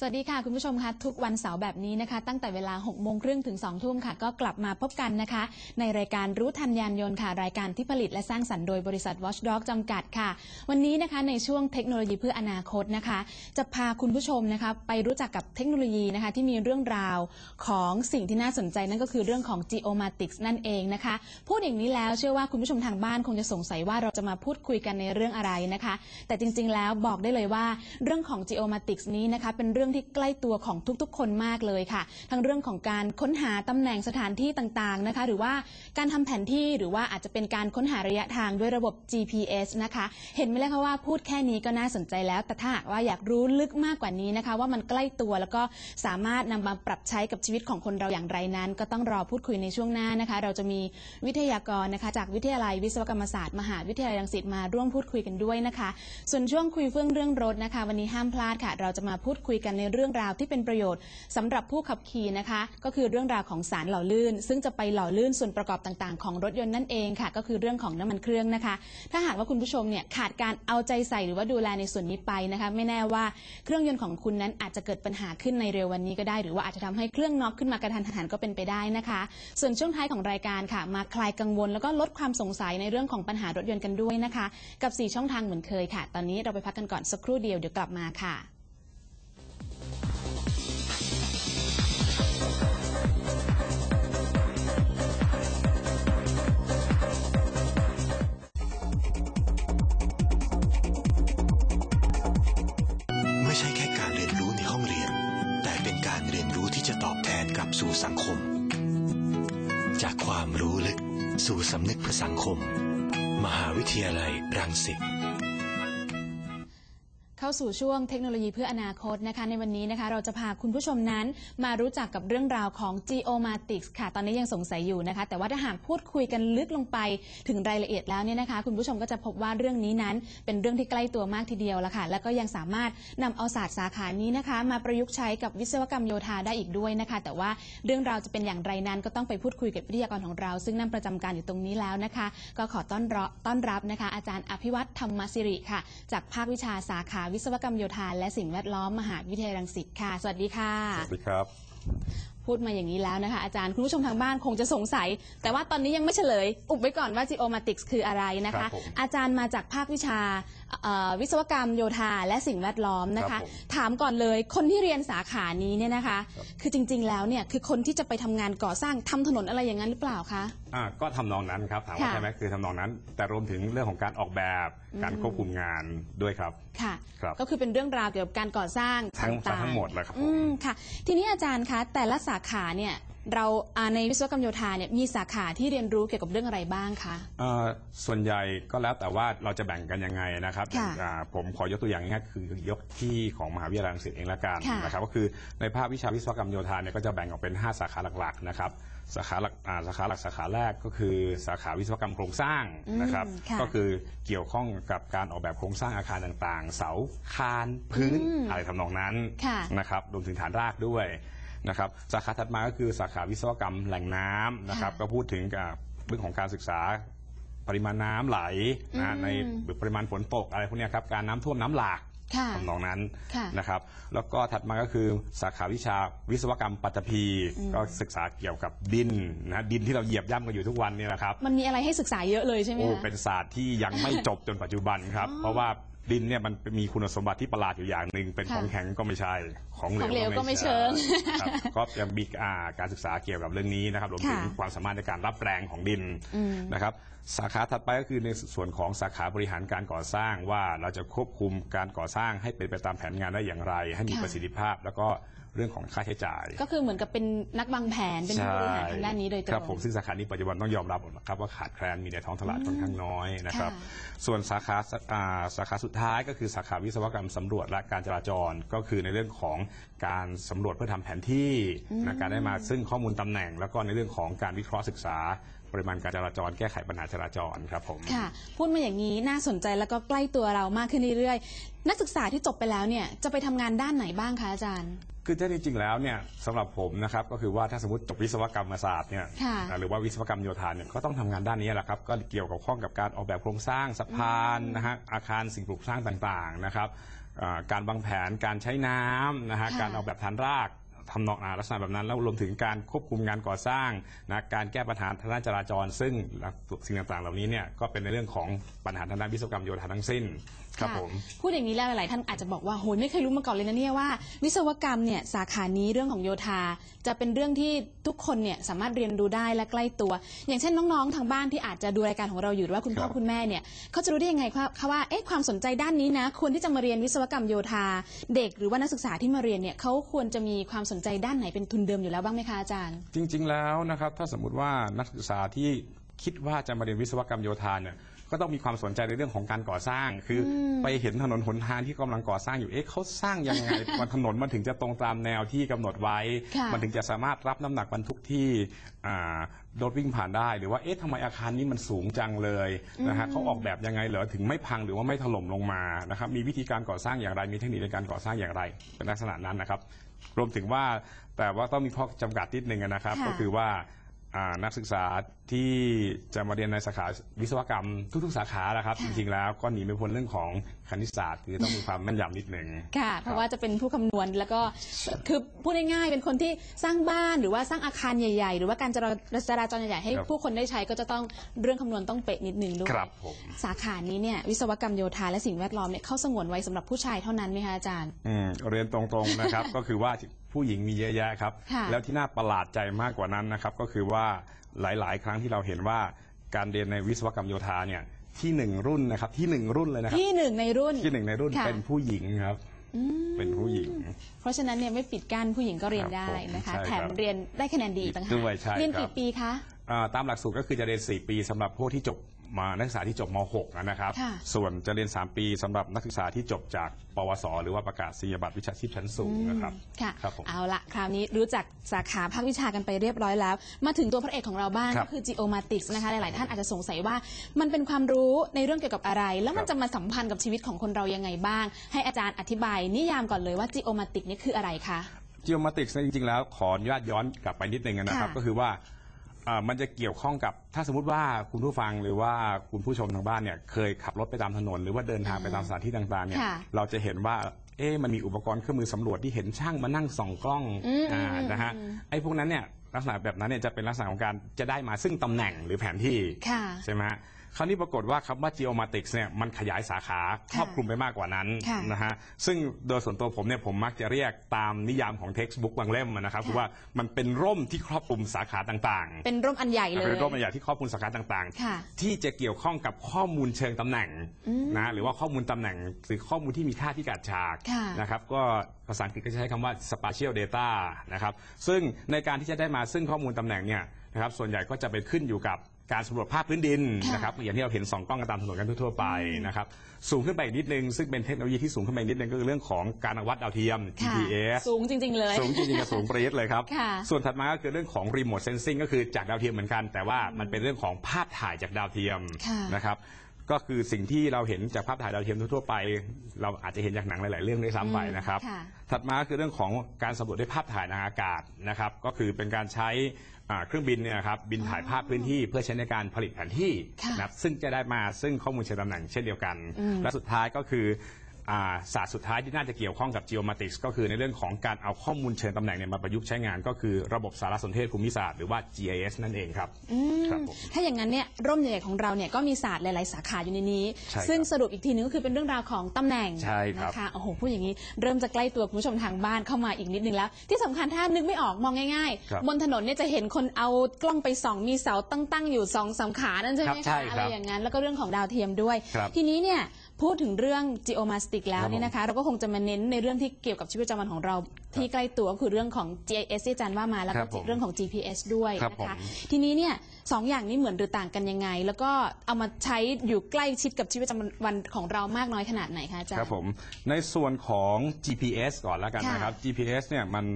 สวัสดีค่ะ คุณผู้ชมคะทุกวันเสาร์แบบนี้นะคะ ตั้งแต่เวลา6โมงครึ่งถึง2ทุ่มค่ะ ก็กลับมาพบกันนะคะ ในรายการรู้ทันยานยนต์ค่ะ รายการที่ผลิตและสร้างสรรค์โดยบริษัท Watchdog จำกัดค่ะ วันนี้นะคะในช่วงเทคโนโลยีเพื่ออนาคตนะคะ จะพาคุณผู้ชมนะคะไปรู้จักกับเทคโนโลยีนะคะ ที่มีเรื่องราวของสิ่งที่น่าสนใจนั่นก็คือเรื่องของ geomatics นั่นเองนะคะ พูดอย่างนี้แล้วเชื่อว่าคุณผู้ชมทางบ้านคงจะสงสัยว่าเราจะมาพูดคุยกันในเรื่องอะไรนะคะ แต่จริง ๆ แล้วบอกได้เลยว่าเรื่องของ geomatics นี้นะคะเป็นเรื่องที่ใกล้ตัวของทุกๆ คนมากเลยค่ะ ทั้งเรื่องของการค้นหาตำแหน่งสถานที่ต่างๆนะคะ หรือว่าการทำแผนที่หรือว่าอาจจะเป็นการค้นหาระยะทางด้วยระบบ GPS นะคะ เห็นไหมล่ะคะว่าพูดแค่นี้ก็น่าสนใจแล้ว แต่ถ้าหากว่าอยากรู้ลึกมากกว่านี้นะคะ ว่ามันใกล้ตัวแล้วก็สามารถนำมาปรับใช้กับชีวิตของคนเราอย่างไรนั้น ก็ต้องรอพูดคุยในช่วงหน้านะคะ เราจะมีวิทยากรนะคะ จากวิทยาลัยวิศวกรรมศาสตร์มหาวิทยาลัยรังสิตมาร่วมพูดคุยกันด้วยนะคะ ส่วนช่วงคุยเฟื่องเรื่องรถนะคะ วันนี้ห้ามพลาดค่ะ เราจะมาพูดคุยกันในเรื่องราวที่เป็นประโยชน์สำหรับผู้ขับขี่นะคะ ก็คือเรื่องราวของสารหล่อลื่น ซึ่งจะไปหล่อลื่นส่วนประกอบต่างๆ ของรถยนต์นั่นเองค่ะ ก็คือเรื่องของน้ำมันเครื่องนะคะ ถ้าหากว่าคุณผู้ชมเนี่ยขาดการเอาใจใส่หรือว่าดูแลในส่วนนี้ไปนะคะ ไม่แน่ว่าเครื่องยนต์ของคุณนั้นอาจจะเกิดปัญหาขึ้นในเร็ววันนี้ก็ได้ หรือว่าอาจจะทำให้เครื่องน็อกขึ้นมากระทันหันก็เป็นไปได้นะคะ ส่วนช่วงท้ายของรายการค่ะ มาคลายกังวล แล้วก็ลดความสงสัยในเรื่องของปัญหารถยนต์กันด้วยนะคะ กับ 4 ช่องทางเหมือนเคยค่ะ ตอนนี้เราไปพักกันก่อนสักครู่เดียวเดี๋ยวกลับมาค่ะ กลับสู่สังคม จากความรู้ลึกสู่สำนึกเพื่อสังคม มหาวิทยาลัยรังสิตเข้าสู่ช่วงเทคโนโลยีเพื่ออนาคตนะคะ ในวันนี้นะคะ เราจะพาคุณผู้ชมนั้นมารู้จักกับเรื่องราวของ geomatics ค่ะ ตอนนี้ยังสงสัยอยู่นะคะ แต่ว่าถ้าหากพูดคุยกันลึกลงไปถึงรายละเอียดแล้วเนี่ยนะคะ คุณผู้ชมก็จะพบว่าเรื่องนี้นั้น เป็นเรื่องที่ใกล้ตัวมากทีเดียวละค่ะ แล้วก็ยังสามารถนำเอาศาสตร์สาขานี้นะคะ มาประยุกต์ใช้กับวิศวกรรมโยธาได้อีกด้วยนะคะ แต่ว่าเรื่องราวจะเป็นอย่างไรนั้นก็ต้องไปพูดคุยกับวิทยากรของเรา ซึ่งนั่งประจำการอยู่ตรงนี้แล้วนะคะ ก็ขอต้อนรับต้อนรับนะคะ อาจารย์อภิวัตธรรมสิริค่ะ จากภาควิชาสาขาวิศวกรรมโยธาและสิ่งแวดล้อมมหาวิทยาลัยรังสิตค่ะ สวัสดีค่ะ สวัสดีครับ พูดมาอย่างนี้แล้วนะคะอาจารย์คุณผู้ชมทางบ้านคงจะสงสัย แต่ว่าตอนนี้ยังไม่เฉลย อุบไว้ก่อนว่า geomatics คืออะไรนะครัคะ บผมอาจารย์มาจากภาควิชาเอ่อวิศวกรรมโยธาและสิ่งแวดล้อมนะครัคะ บผมถามก่อนเลยคนที่เรียนสาขานี้เนี่ยนะคะ ครับ คือจริง ๆ แล้วเนี่ยคือคนที่จะไปทำงานก่อสร้างทำถนนอะไรอย่างนั้นหรือเปล่าคะ อ่าก็ทำนองนั้นครับถามว่าค่ะใช่ไหมคือทำนองนั้น แต่รวมถึงเรื่องของการออกแบบการควบคุมงานด้วยครับ ค่ะ ครับ ก็คือเป็นเรื่องราวเกี่ยวกับการก่อสร้างทั้งต่างๆทั้งหมดเลยครับผม อืมค่ะ ทีนี้อาจารย์คะแต่ละสาขาเนี่ย เราอ่าในวิศวกรรมโยธาเนี่ยมีสาขาที่เรียนรู้เกี่ยวกับเรื่องอะไรบ้างคะเอ่อส่วนใหญ่ก็แล้วแต่ว่าเราจะแบ่งกันยังไงนะครับค่ะอ่าผมขอยกตัวอย่างง่ายๆคือยกที่ของมหาวิทยาลัยรังสิตเองละกันค่ะนะครับก็คือในภาควิชาวิศวกรรมโยธาเนี่ยก็จะแบ่งออกเป็น 5 สาขาหลักๆนะครับสาขาหลักอ่าสาขาหลักสาขาแรกก็คือสาขาวิศวกรรมโครงสร้างนะครับอืมค่ะก็คือเกี่ยวข้องกับการออกแบบโครงสร้างอาคารต่างๆ เสาคานพื้นอืมอะไรทำนองนั้นค่ะนะครับรวมถึงฐานรากด้วย นะครับสาขาถัดมาก็คือสาขาวิศวกรรมแหล่งน้ำนะครับค่ะก็พูดถึงกับเรื่องของการศึกษาปริมาณน้ำไหลนะอืมในปริมาณฝนตกอะไรพวกเนี้ยครับการน้ำท่วมน้ำหลากค่ะทำนองนั้นค่ะนะครับแล้วก็ถัดมาก็คือสาขาวิชาวิศวกรรมปัตตภีอืมก็ศึกษาเกี่ยวกับดินนะดินที่เราเหยียบย่ำกันอยู่ทุกวันเนี่ยนะครับมันมีอะไรให้ศึกษาเยอะเลยใช่ไหมโอ้คะเป็นศาสตร์ที่ยังไม่จบจนปัจจุบันครับอ๋อเพราะว่า ดินเนี่ยมันมีคุณสมบัติที่ประหลาดอยู่อย่างหนึ่งเป็นค่ะของแข็งก็ไม่ใช่ของเหลของเหลววก็ไม่เชิงครับก็ยังมีอ่าการศึกษาเกี่ยวกับเรื่องนี้นะครับรวมถึงค่ะ ความสามารถในการรับแรงของดินอืม นะครับสาขาถัดไปก็คือในส่วนของสาขาบริหารการก่อสร้างว่าเราจะควบคุมการก่อสร้างให้เป็นไปตามแผนงานได้อย่างไร ให้มีค่ะ ประสิทธิภาพ แล้วก็ เรื่องของค่าใช้จ่าย ก็คือเหมือนกับเป็นนักวางแผนเป็นผู้บริหารทางด้านนี้โดยตรครับงผมซึ่งสาขานี้ปัจจุบันต้องยอมรับนะครับว่าขาดแคลนมีในท้องตลาดค่อนข้างน้อยนะครับค่ะส่วนสาขาอ่าสาขาสุดท้ายก็คือสาขาวิศวกรรมสำรวจและการจราจรก็คือในเรื่องของการสำรวจเพื่อทำแผนที่นะการได้มาซึ่งข้อมูลตำแหน่ง แล้วก็ในเรื่องของการวิเคราะห์ศึกษา ปริมาณการจราจรแก้ไขปัญหาจราจรครับผม ค่ะ พูดมาอย่างนี้น่าสนใจแล้วก็ใกล้ตัวเรามากขึ้นเรื่อยๆ นักศึกษาที่จบไปแล้วเนี่ยจะไปทำงานด้านไหนบ้างคะอาจารย์ คือถ้าจริงๆแล้วเนี่ยสำหรับผมนะครับก็คือว่าถ้าสมมติจบวิศวกรรมศาสตร์เนี่ยค่ะอ่าหรือว่าวิศวกรรมโยธาเนี่ยก็ต้องทำงานด้านนี้แหละครับก็เกี่ยวกับข้องกับการออกแบบโครงสร้างสะพานนะฮะอาคารสิ่งปลูกสร้างต่างๆนะครับอ่าการวางแผนการใช้น้ำนะฮะค่ะ การออกแบบฐานราก ทำนองลักษณะแบบนั้น แล้วรวมถึงการควบคุมงานก่อสร้างนะการแก้ปัญหาทางด้านจราจร ซึ่งสิ่งต่างๆ เหล่านี้เนี่ยก็เป็นในเรื่องของปัญหาทางด้านวิศวกรรมโยธาทั้งสิ้น ครับค่ะผมพูดอย่างนี้แล้วหลายๆท่านอาจจะบอกว่าโหยไม่เคยรู้มาก่อนเลยนะเนี่ยว่า วิศวกรรมเนี่ยสาขานี้เรื่องของโยธา จะเป็นเรื่องที่ทุกคนเนี่ยสามารถเรียนรู้ได้และใกล้ตัว อย่างเช่นน้องๆทางบ้านที่อาจจะดูรายการของเราอยู่หรือว่าคุณพ่อครับคุณแม่เนี่ยเขาจะรู้ได้ยังไงครับคะว่าเอ๊ะความสนใจด้านนี้นะควรที่จะมาเรียนวิศวกรรมโยธา เด็กหรือว่านักศึกษาที่มาเรียนเนี่ยเขาควรจะมีความสนใจด้านไหนเป็นทุนเดิมอยู่แล้วบ้างไหมคะอาจารย์ จริง ๆ แล้วนะครับถ้าสมมุติว่านักศึกษาที่คิดว่าจะมาเรียนวิศวกรรมโยธาเนี่ย ก็ต้องมีความสนใจในเรื่องของการก่อสร้าง คืออไปเห็นถนนหนทางที่กำลังก่อสร้างอยู่เอ๊ะเขาสร้างยังไงวันถนนมันถึงจะตรงตามแนวที่กำหนดไว้ ค่ะ มันถึงจะสามารถรับน้ำหนักบรรทุกที่อ่ารถวิ่งผ่านได้หรือว่าเอ๊ะทำไมอาคารนี้มันสูงจังเลยนะฮะเขาออกแบบยังไงเหรอถึงไม่พังหรือว่าไม่ถล่มลงมานะครับมีวิธีการก่อสร้างอย่างไร มีเทคนิคในการก่อสร้างอย่างไร เป็นลักษณะนั้นนะครับ รวมถึงว่าแต่ว่าต้องมีข้อจำกัดนิดนึงนะครับ ค่ะ ก็คือว่าอ่า นักศึกษาที่จะมาเรียนในสาขาวิศวกรรมทุก ๆ สาขาแหละครับ จริง ๆ แล้วก็หนีไม่พ้นเรื่องของคณิตศาสตร์ คือต้องมีความแม่นยำนิดนึงค่ะ เพราะว่าจะเป็นผู้คำนวณแล้วก็คือพูดง่ายๆเป็นคนที่สร้างบ้านหรือว่าสร้างอาคารใหญ่ๆ หรือว่าการจราจราจรใหญ่ๆให้ ครับผู้คนได้ใช้ก็จะต้องเรื่องคำนวณต้องเป๊ะนิดนึงด้วยครับผม สาขานี้เนี่ยวิศวกรรมโยธาและสิ่งแวดล้อมเนี่ยเข้าสงวนไว้สำหรับผู้ชายเท่านั้นไหมคะอาจารย์ อืมเรียนตรงๆนะครับ ก็คือว่าผู้หญิงมีเยอะแยะครับ ค่ะ แล้วที่น่าประหลาดใจมากกว่านั้นนะครับ ก็คือว่าหลาย ๆ ครั้งที่เราเห็นว่าการเรียนในวิศวกรรมโยธาเนี่ยที่หนึ่งรุ่นนะครับที่หนึ่งรุ่นเลยนะครับที่หนึ่งในรุ่นที่หนึ่งในรุ่นค่ะเป็นผู้หญิงครับเป็นผู้หญิง เพราะฉะนั้นเนี่ยไม่ปิดกั้นผู้หญิงก็เรียนครับได้ผมนะคะใช่แถมครับเรียนได้คะแนนดีอีกต่างหากด้วยใช่เรียนครักี่บ ปีคะ อ่าตามหลักสูตรก็คือจะเรียน 4 ปีสำหรับผู้ที่จบ มานักศึกษาที่จบม .6 นะครับ ค่ะ ส่วนจะเรียน 3 ปีสำหรับนักศึกษาที่จบจากปวส หรือว่าประกาศนียบัตรวิชาชีพชั้นสูงนะครับค่ะ ครับผม เอาละคราวนี้รู้จักสาขาภาควิชากันไปเรียบร้อยแล้ว มาถึงตัวพระเอกของเราบ้างครับก็คือ geomatics นะคะ หลาย ๆ ท่านอาจจะสงสัยว่า มันเป็นความรู้ในเรื่องเกี่ยวกับอะไร แล้วมันครับ จะมาสัมพันธ์กับชีวิตของคนเรายังไงบ้าง ให้อาจารย์อธิบาย นิยามก่อนเลยว่า geomatics นี่คืออะไรคะ geomatics เนี่ยจริง ๆ แล้วขออนุญาตย้อนกลับไปนิดนึงนะครับ ค่ะก็คือว่า อ่ามันจะเกี่ยวข้องกับถ้าสมมติว่าคุณผู้ฟังหรือว่าคุณผู้ชมทางบ้านเนี่ยเคยขับรถไปตามถนน หรือว่าเดินทางไปตามสถานที่ต่างๆเนี่ยค่ะ เราจะเห็นว่าเอ๊ะมันมีอุปกรณ์เครื่องมือสำรวจที่เห็นช่างมานั่งส่องกล้องอืมอ่าอืมนะฮะไอ้พวกนั้นเนี่ยลักษณะแบบนั้นเนี่ยจะเป็นลักษณะของการจะได้มาซึ่งตำแหน่งหรือแผนที่ค่ะ ใช่ไหมฮะ คราวนี้ปรากฏว่าคำว่า geomatics เนี่ยมันขยายสาขาครอบคลุมไปมากกว่านั้นค่ะนะฮะซึ่งโดยส่วนตัวผมเนี่ยผมมักจะเรียกตามนิยามของ textbook บางเล่มนะครับคือว่ามันเป็นร่มที่ครอบคลุมสาขาต่างๆ เป็นร่มอันใหญ่เลย เป็นร่มใหญ่ที่ครอบคลุมสาขาต่างค่ะๆ ที่จะเกี่ยวข้องกับข้อมูลเชิงตำแหน่งนะหรือว่าข้อมูลตำแหน่งหรือข้อมูลที่มีค่าที่กาดฉากค่ะ นะครับก็ภาษาอังกฤษก็จะใช้คำว่า spatial data นะครับซึ่งในการที่จะได้มาซึ่งข้อมูลตำแหน่งเนี่ยนะครับส่วนใหญ่ก็จะไปขึ้นอยู่กับ การสำรวจภาพพื้นดินค่ะนะครับอย่างที่เราเห็นสองกล้องกันตามถนนกันทั่วๆไปนะครับสูงขึ้นไปอีกนิดนึงซึ่งเป็นเทคโนโลยีที่สูงขึ้นไปอีกนิดนึงก็คือเรื่องของการวัดดาวเทียมค่ะ GPS สูงจริง ๆ เลย สูงจริงๆกับสูงปรี๊ดเลยครับค่ะส่วนถัดมาก็คือเรื่องของ remote sensing ก็คือจากดาวเทียมเหมือนกัน แต่ว่ามันเป็นเรื่องของภาพถ่ายจากดาวเทียมค่ะนะครับ ก็คือสิ่งที่เราเห็นจากภาพถ่ายดาวเทียมทั่วๆไป เราอาจจะเห็นจากหนังหลาย ๆ เรื่องด้วยซ้ำไปนะครับ ค่ะถัดมาก็คือเรื่องของการสำรวจด้วยภาพถ่ายทางอากาศนะครับ ก็คือเป็นการใช้อ่าเครื่องบินเนี่ยนะครับบินถ่ายภาพพื้นที่เพื่อใช้ในการผลิตแผนที่ค่ะนะครับซึ่งจะได้มาซึ่งข้อมูลเชิงตำแหน่งเช่นเดียวกันและสุดท้ายก็คืออ่า ศาสตร์สุดท้ายที่น่าจะเกี่ยวข้องกับ geomatics ก็คือในเรื่องของการเอาข้อมูลเชิงตำแหน่งเนี่ยมาประยุกต์ใช้งานก็คือระบบสารสนเทศภูมิศาสตร์หรือว่า GIS นั่นเองครับครับผม ถ้าอย่างนั้นเนี่ยร่มใหญ่ๆของเราเนี่ยก็มีศาสตร์หลาย ๆ สาขาอยู่ในนี้ ใช่ครับซึ่งสรุปอีกทีนึงก็คือเป็นเรื่องราวของตำแหน่งใช่ครับ นะคะโอ้โหพูดอย่างนี้เริ่มจะใกล้ตัวคุณผู้ชมทางบ้านเข้ามาอีกนิดนึงแล้ว ที่สำคัญถ้านึกไม่ออกมองง่ายครับๆบนถนนเนี่ยจะเห็นคนเอากล้องไปส่องมีเสาตั้งๆอยู่สองสามขานั่นใช่ไหมครับใช่คะครับอะไรอย่างนั้นแล้วก็เรื่องของดาวเทียมด้วย ครับ ทีนี้เนี่ย พูดถึงเรื่อง geomastic แล้วครับผมเนี่ยนะคะ เราก็คงจะมาเน้นในเรื่องที่เกี่ยวกับชีวิตประจำวันของเรา ที่ใกล้ตัวก็คือเรื่องของ GIS ที่อาจารย์ว่ามาแล้วคก็รับผมเรื่องของ GPS ด้วยครับนะผม คะ ทีนี้เนี่ยสองอย่างนี้เหมือนหรือต่างกันยังไง แล้วก็เอามาใช้อยู่ใกล้ชิดกับชีวิตประจำวันของเรามากน้อยขนาดไหนคะอาจารย์ ครับผมในส่วนของ GPS ก่อนแล้วกันค่ะนะครับ GPS เนี่ยมัน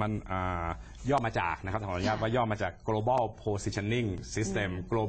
มันอ่าย่อมาจากนะครับขออนุญาตว่าย่อมาจาก global positioning system global